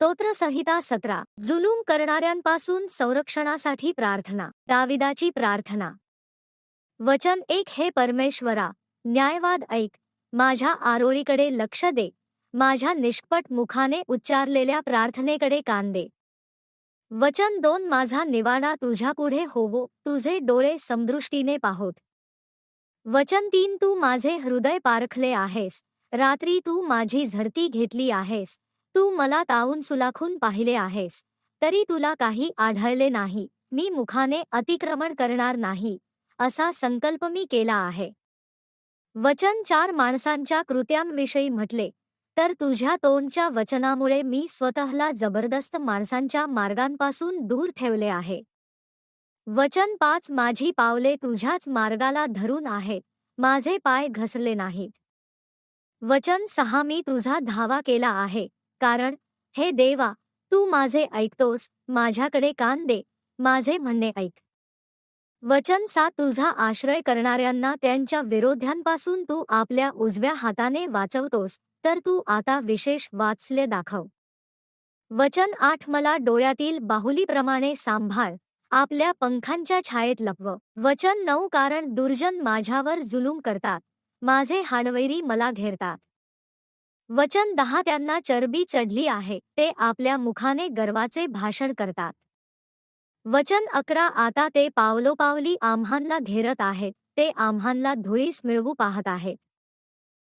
स्तोत्रसंहिता सतरा. जुलूम करणाऱ्यांपासून संरक्षणासाठी प्रार्थना. दाविदाची प्रार्थना. वचन एक हे परमेश्वरा न्यायवाद ऐक. माझ्या आरोळीकडे लक्ष दे. माझ्या निष्पट मुखाने उच्चारलेल्या प्रार्थनेकडे कान दे. वचन दोन माझा निवाडा तुझ्यापुढे होवो. तुझे डोळे समदृष्टीने पाहोत. वचन तीन तू माझे हृदय पारखले आहेस. रात्री तू माझी झडती घेतली आहेस. तू मला ताऊन सुलाखून पाहिले आहेस तरी तुला काही आढळले नाही मी मुखाने अतिक्रमण करणार नाही असा संकल्प मी केला आहे. वचन चार माणसांच्या कृत्यांविषयी म्हटले तर तुझ्या तोंडच्या वचनामुळे मी स्वतःला जबरदस्त माणसांच्या मार्गांपासून दूर ठेवले आहे. वचन पाच माझी पावले तुझ्याच मार्गाला धरून आहेत माझे पाय घसरले नाहीत. वचन सहा मी तुझा धावा केला आहे कारण हे देवा तू माझे ऐकतोस माझ्याकडे कान दे माझे म्हणणे ऐक. वचन सा तुझा आश्रय करणाऱ्यांना त्यांच्या विरोध्यांपासून तू आपल्या उजव्या हाताने वाचवतोस तर तू आता विशेष वाचले दाखव. वचन आठ मला डोळ्यातील बाहुलीप्रमाणे सांभाळ आपल्या पंखांच्या छायेत लपव. वचन नऊ कारण दुर्जन माझ्यावर जुलूम करतात माझे हाडवैरी मला घेरतात. वचन दहा त्यांना चरबी चढली आहे ते आपल्या मुखाने गर्वाचे भाषण करतात. वचन अकरा आता ते पावलोपावली आम्हांना घेरत आहेत ते आम्हांना धुळीस मिळवू पाहत आहेत.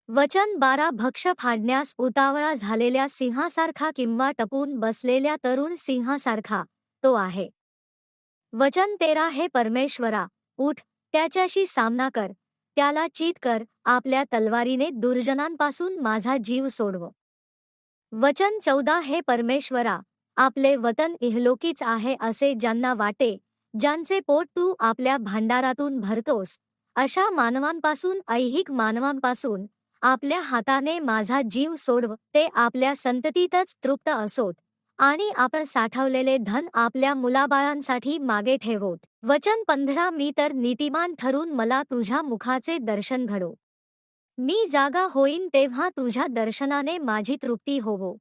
वचन बारा भक्ष फाडण्यास उतावळा झालेल्या सिंहासारखा किंवा टपून बसलेल्या तरुण सिंहासारखा तो आहे. वचन तेरा हे परमेश्वरा उठ त्याच्याशी सामना कर. त्याला चीत कर आपल्या तलवारीने दुर्जनांपासून माझा जीव सोडव. वचन चौदा हे परमेश्वरा आपले वतन इहलोकीच आहे असे ज्यांना वाटे ज्यांचे पोट तू आपल्या भांडारातून भरतोस अशा मानवांपासून ऐहिक मानवांपासून आपल्या हाताने माझा जीव सोडव ते आपल्या संततीतच तृप्त असोत. आणि आपण साठवलेले धन आपल्या मुलाबाळांसाठी मागे ठेवोत. वचन पंधरा मी तर नीतिमान ठरून मला तुझ्या मुखाचे दर्शन घडो. मी जागा होईन तेव्हा तुझ्या दर्शनाने माझी तृप्ती होवो.